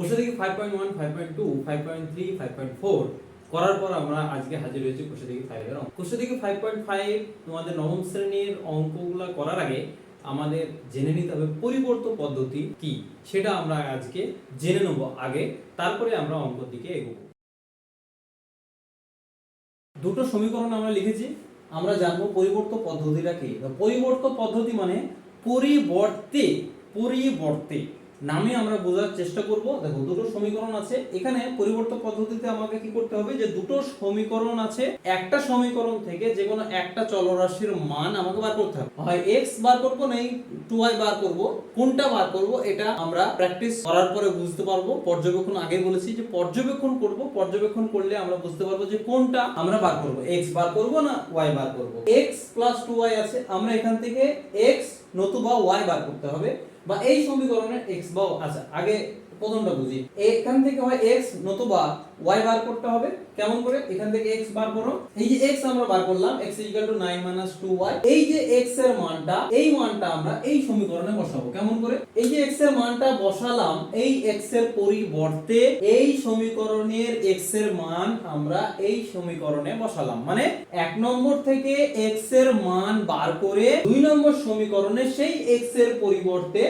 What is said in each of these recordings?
কোর্সে থেকে five point one five point two five point three five point four করার পর আমরা আজকে হাজির হয়েছি কোর্সে থেকে ফাইভের অঙ্ক। কোর্সে থেকে ফাইভ পয়েন্ট ফাইভ তোমাদের নবম শ্রেণির অঙ্কগুলো করার আগে আমাদের জেনে নিতে হবে পরিবর্ত পদ্ধতি কি? সেটা আমরা আজকে জেনে নেব আগে, তারপরে আমরা অঙ্কর দিকে এগোবো। দুটো সমীকরণ আমরা লিখেছি, আমরা জানব পরিবর্ত পদ্ধতিটা কি? পরিবর্ত পদ্ধতি মানে পরিবর্তে পরিবর্তে। নামে আমরা বোঝার চেষ্টা করব। দেখো, দুটো সমীকরণ আছে। এখানে পরিবর্তন পদ্ধতিতে আমাকে কি করতে হবে? যে দুটো সমীকরণ আছে, একটা সমীকরণ থেকে যে কোনো একটা চলরাশির মান আমাকে বার করতে হবে। হয় এক্স বার করব না টু ওয়াই বার করব। কোনটা বার করব, এটা আমরা প্র্যাকটিস করার পরে বুঝতে পারব। পর্যবেক্ষণ আগে বলেছি যে পর্যবেক্ষণ করব। পর্যবেক্ষণ করলে আমরা বুঝতে পারব যে কোনটা আমরা বার করব। এক্স বার করব না ওয়াই বার করব। এক্স প্লাস টু ওয়াই আছে। আমরা এখান থেকে এক্স নতুবা ওয়াই বার করতে হবে। বা এই সমীকরণের এক্স বা আচ্ছা আগে প্রথমটা বুঝি। এখান থেকে হয় এক্স নতুবা y বার করতে হবে। কেমন করে? এখান থেকে x বার করো। এই যে x আমরা বার করলাম, x 9 2y এই যে x এর মানটা, এই মানটা আমরা এই সমীকরণে বসাবো। কেমন করে? এই যে x এর মানটা বসালাম, এই x এর পরিবর্তে এই সমীকরণের x এর মান আমরা এই সমীকরণে বসালাম। মানে এক নম্বর থেকে x এর মান বার করে দুই নম্বর সমীকরণে সেই x এর পরিবর্তে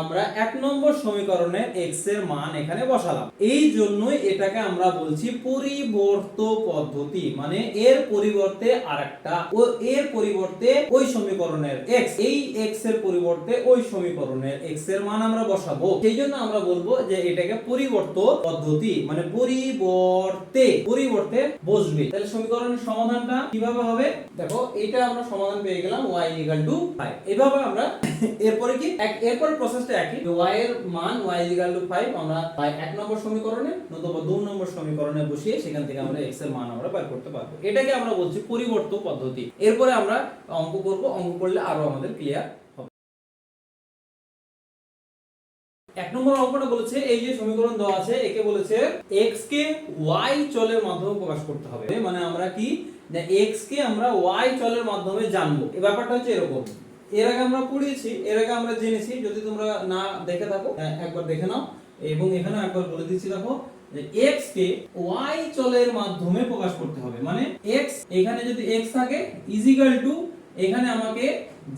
আমরা এক নম্বর সমীকরণের x এর মান এখানে বসালাম। এই জন্যই এটাকে আমরা বলছি পরিবর্ত পদ্ধতি মানে এর পরিবর্তে আরেকটা ও এর পরিবর্তে ওই সমীকরণের x, এই x এর পরিবর্তে ওই সমীকরণের x এর মান আমরা বসাবো। সেই জন্য আমরা বলব যে এটাকে পরিবর্ত পদ্ধতি মানে পরিবর্তে পরিবর্তে বসবে। তাহলে সমীকরণের সমাধানটা কীভাবে হবে? দেখো, এটা আমরা সমাধান পেয়ে গেলাম y 5 এভাবে আমরা এরপরে কি? এক, এরপরে প্রসেসটা একই। y এর মান y 5 আমরা তাই এক নম্বর সমীকরণে, নতুবা দুই নম্বর সমীকরণে বসিয়ে সেখান থেকে আমরা x এর মান আমরা বের করতে পারব। এটাকে আমরা বলছি পরিবর্ত পদ্ধতি। এরপরে আমরা অঙ্ক করব। অঙ্ক করলে আরও আমাদের ক্লিয়ার এক নম্বর অঙ্কটা বলেছে, এই যে সমীকরণ দেওয়া আছে, একে বলেছে x কে y চলের মাধ্যমে প্রকাশ করতে হবে। মানে আমরা কি? x কে আমরা y চলের মাধ্যমে জানব। এই ব্যাপারটা হচ্ছে এরকম। এর আগে আমরা পড়িয়েছি, এর আগে আমরা জেনেছি। যদি তোমরা না দেখে থাকো একবার দেখে নাও। এবং এখানে একবার বলে দিচ্ছি, দেখো যে x কে y চলের মাধ্যমে প্রকাশ করতে হবে। মানে x এখানে যদি x থাকে ইজিক্যাল টু এখানে আমাকে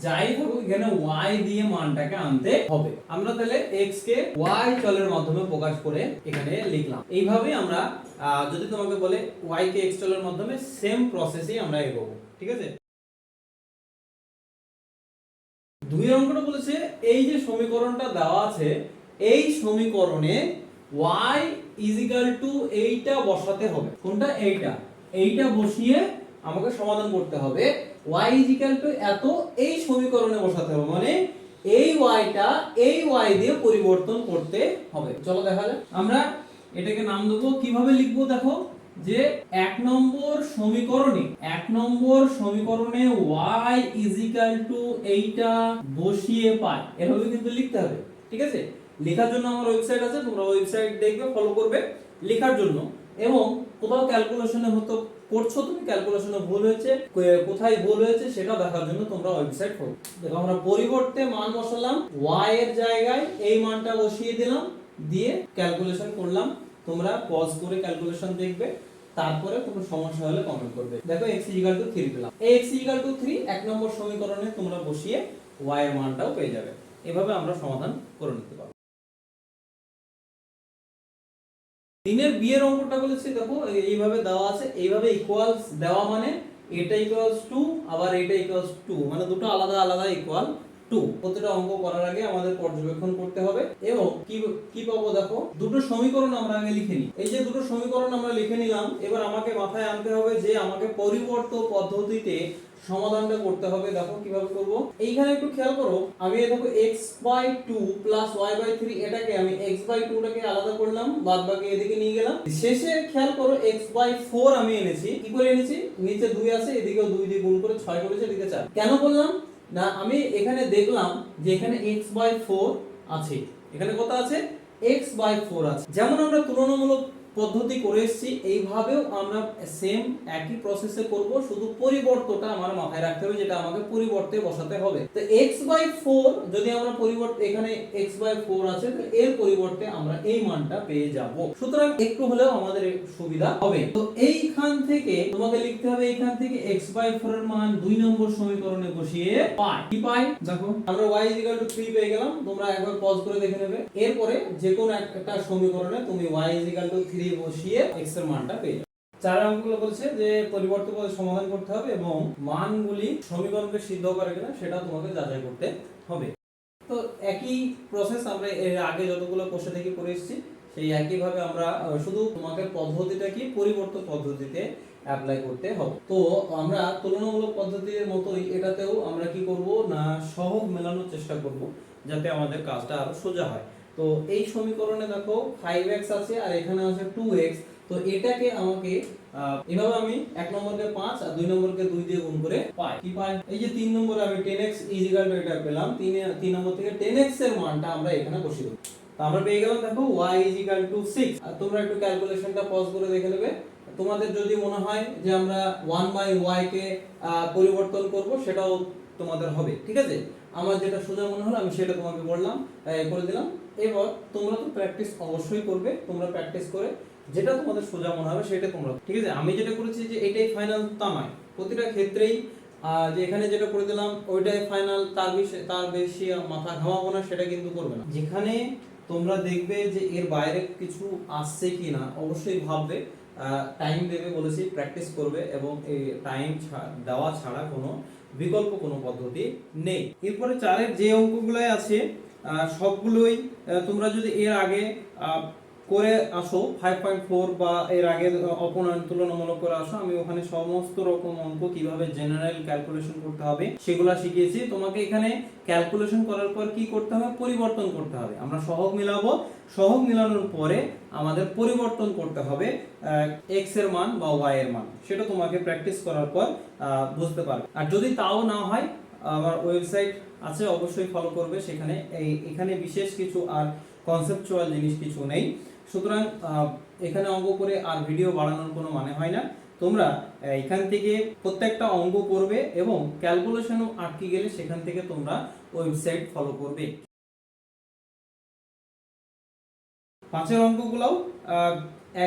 যাই থাকুক এখানে y দিয়ে মানটাকে আনতে হবে। আমরা তাহলে x কে y চলের মাধ্যমে প্রকাশ করে এখানে লিখলাম। এইভাবে আমরা যদি তোমাকে বলে y কে x চলের মাধ্যমে সেম প্রসেসেই আমরা এগোবো। ঠিক আছে? দুই অঙ্কটা বলেছে, এই যে সমীকরণটা দেওয়া আছে, এই সমীকরণে y ইজিক্যাল টু এইটা বসাতে হবে। কোনটা? এইটা। এইটা বসিয়ে আমাকে সমাধান করতে হবে। y ইজিক্যাল টু এত এই সমীকরণে বসাতে হবে। মানে এই yটা এই y দিয়ে পরিবর্তন করতে হবে। চলো দেখা যাক আমরা এটাকে নাম দেবো। কীভাবে লিখব দেখো? যে এক নম্বর সমীকরণে, এক নম্বর সমীকরণে y ইজিক্যাল টু এইটা বসিয়ে পাই। এভাবে কিন্তু লিখতে হবে। ঠিক আছে? লেখার জন্য আমার ওয়েবসাইট আছে, তোমরা ওয়েবসাইট দেখবে ফলো করবে লেখার জন্য। এবং কোথাও ক্যালকুলেশনে হতো করছ তুমি ক্যালকুলেশনে ভুল হয়েছে কোথায় ভুল হয়েছে সেটা দেখার জন্য তোমরা ওয়েবসাইট ফলো দেখো, আমরা পরিবর্তে মান বসালাম ওয়াই এর জায়গায় এই মানটা বসিয়ে দিলাম, দিয়ে ক্যালকুলেশন করলাম। তোমরা পজ করে ক্যালকুলেশন দেখবে, তারপরে কোনো সমস্যা হলে কমেন্ট করবে। দেখো, x ইকুয়াল টু 3 পেলাম। এই x ইকুয়াল টু 3 এক নম্বর সমীকরণে তোমরা বসিয়ে y এর মানটাও পেয়ে যাবে। এভাবে আমরা সমাধান করে নিতে পারব। তিনের বিয়ের অঙ্কটা বলেছি দেখো এইভাবে দেওয়া আছে, এইভাবে ইকুয়ালস দেওয়া মানে এটা ইকুয়ালস টু আবার এটা ইকুয়ালস টু মানে দুটো আলাদা আলাদা ইকুয়াল টু প্রতিটা অঙ্ক করার আগে আমাদের পর্যবেক্ষণ করতে হবে। এবং কি কি পাবো দেখো? দুটো সমীকরণ আমরা আগে লিখে নিই। এই যে দুটো সমীকরণ আমরা লিখে নিলাম, এবার আমাকে মাথায় আনতে হবে যে আমাকে পরিবর্ত পদ্ধতিতে সমাধানটা করতে হবে। দেখো কীভাবে করব। এইখানে একটু খেয়াল করো, আমি দেখো x by two plus Y by three এটাকে আমি x বাই টুটাকে আলাদা করলাম বাদ বাকি এদিকে নিয়ে গেলাম। শেষে খেয়াল করো, x বাই ফোর আমি এনেছি। কি করে এনেছি? নিচে দুই আছে, এদিকেও দুই দিয়ে গুণ করে ছয় করেছে, এদিকে চার। কেন বললাম না, আমি এখানে দেখলাম যে এখানে x বাই ফোর আছে। এখানে কত আছে? x বাই ফোর আছে। যেমন আমরা তুলনামূলক পদ্ধতি করে এসেছি, এইভাবেও আমরা সেম একই প্রসেসে করব, শুধু পরিবর্তনটা আমার মাথায় রাখতে হবে, যেটা আমাকে পরিবর্তে বসাতে হবে। তো x বাই ফোর যদি আমরা পরিবর্তে, এখানে x বাই ফোর আছে, তো এর পরিবর্তে আমরা এই মানটা পেয়ে যাব। সুতরাং একটু হলেও আমাদের সুবিধা হবে। তো এইখান থেকে তোমাকে লিখতে হবে, এইখান থেকে x বাই ফোর এর মান দুই নম্বর সমীকরণে বসিয়ে পাই। কি পাই? দেখো, আমরা y 3 পেয়ে গেলাম, তোমরা একবার পজ করে দেখে নেবে। এরপরে যে কোনো একটা সমীকরণে তুমি y 3 বসিয়ে x এর মানটা পেয়ে যাবে। চার অঙ্কগুলো বলছে যে পরিবর্তন পদে সমাধান করতে হবে এবং মানগুলি সমীকরণকে সিদ্ধ করে কিনা সেটা তোমাকে যাচাই করতে হবে। তো একই প্রসেস আমরা এর আগে যতগুলো কোষে থেকে করে এসেছি, সেই একই ভাবে আমরা শুধু তোমাকে পদ্ধতিটা কি, পরিবর্তন পদ্ধতিতে অ্যাপ্লাই করতে হবে। তো আমরা তুলনামূলক পদ্ধতির মতোই এটাতেও আমরা কি করব না সহগ মেলানোর চেষ্টা করব, যাতে আমাদের কাজটা আরও সোজা হয়। তো এই সমীকরণে দেখো 5x আছে আর এখানে আছে 2x তো এটাকে আমাকে এভাবে আমি এক নম্বরকে 5 আর দুই নম্বরকে 2 দিয়ে গুণ করে পাই। কি পাই? এই যে তিন নম্বরে আমি 10x ইজিক্যাল টু এটা পেলাম, তিন তিন নম্বর থেকে 10x এর মানটা আমরা এখানে বসিয়ে তো আমরা পেয়ে গেলাম দেখো y টু 6 আর তোমরা একটু ক্যালকুলেশনটা পজ করে দেখে নেবে। তোমাদের যদি মনে হয় যে আমরা 1 বাই y কে পরিবর্তন করব, সেটাও তোমাদের হবে। ঠিক আছে? আমার যেটা সোজা মনে হলো, আমি সেটা তোমাকে বললাম করে দিলাম। এবার তোমরা তো প্র্যাকটিস অবশ্যই করবে। তোমরা প্র্যাকটিস করে যেটা তোমাদের সোজা মনে হবে সেটা তোমরা ঠিক আছে? আমি যেটা করেছি যে এটাই ফাইনাল তা নয় প্রতিটা ক্ষেত্রেই যে এখানে যেটা করে দিলাম, ওইটাই ফাইনাল তার বেশি তার বেশি মাথা ঘামাবো না, সেটা কিন্তু করবে না। যেখানে তোমরা দেখবে যে এর বাইরে কিছু আসছে কি না অবশ্যই ভাববে। টাইম দেবে বলেছি প্র্যাকটিস করবে এবং এই টাইম দেওয়া ছাড়া কোনো বিকল্প কোনো পদ্ধতি নেই। এরপরে চারের যে অঙ্কগুলো আছে সবগুলোই তোমরা যদি এর আগে করে আসো ফাইভ পয়েন্ট ফোর বা এর আগে অপনয়ন তুলনামূলক করে আসো, আমি ওখানে সমস্ত রকম অঙ্ক কীভাবে জেনারেল ক্যালকুলেশন করতে হবে, সেগুলো শিখিয়েছি। তোমাকে এখানে ক্যালকুলেশন করার পর কি করতে হবে? পরিবর্তন করতে হবে। আমরা সহগ মিলাবো। সহগ মিলানোর পরে আমাদের পরিবর্তন করতে হবে এক্সের মান বা ওয়াই এর মান। সেটা তোমাকে প্র্যাকটিস করার পর বুঝতে পারবে। আর যদি তাও না হয়, আমার ওয়েবসাইট আছে, অবশ্যই ফলো করবে সেখানে। এই, এখানে বিশেষ কিছু আর কনসেপচুয়াল জিনিস কিছু নেই। সুতরাং এখানে অঙ্ক করে আর ভিডিও বাড়ানোর কোনো মানে হয় না। তোমরা এখান থেকে প্রত্যেকটা অঙ্ক করবে এবং ক্যালকুলেশনও আটকে গেলে সেখান থেকে তোমরা ওয়েবসাইট ফলো করবে। পাঁচের অঙ্কগুলোও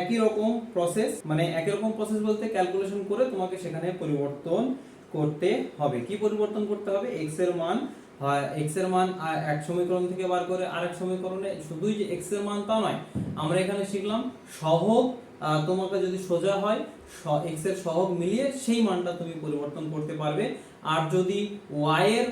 একই রকম প্রসেস মানে একই রকম প্রসেস বলতে ক্যালকুলেশন করে তোমাকে সেখানে পরিবর্তন করতে হবে। কি পরিবর্তন করতে হবে? এক্সের মান, হয় এর মান এক সমীকরণ থেকে বার করে আরেক সমীকরণে। শুধুই যে এক্সের মান তা নয়, আমরা এখানে শিখলাম সহগ তোমাকে যদি সোজা হয় এক্সের সহগ মিলিয়ে সেই মানটা তুমি পরিবর্তন করতে পারবে। আর যদি ওয়াই এর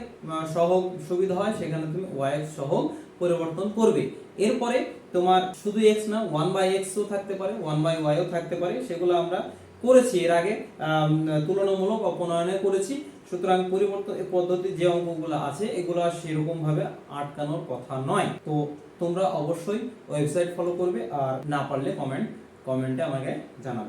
সহগ সুবিধা হয়, সেখানে তুমি ওয়াই এর সহগ পরিবর্তন করবে। এরপরে তোমার শুধু এক্স না ওয়ান বাই এক্সও থাকতে পারে ওয়ান বাই ওয়াইও থাকতে পারে। সেগুলো আমরা করেছি, এর আগে তুলনামূলক অপনয়নে করেছি। সুতরাং পরিবর্তন পদ্ধতি যে অঙ্কগুলো আছে, এগুলো আর সেরকম ভাবে আটকানোর কথা নয়। তো তোমরা অবশ্যই ওয়েবসাইট ফলো করবে আর না পারলে কমেন্ট, কমেন্টে আমাকে জানাবে।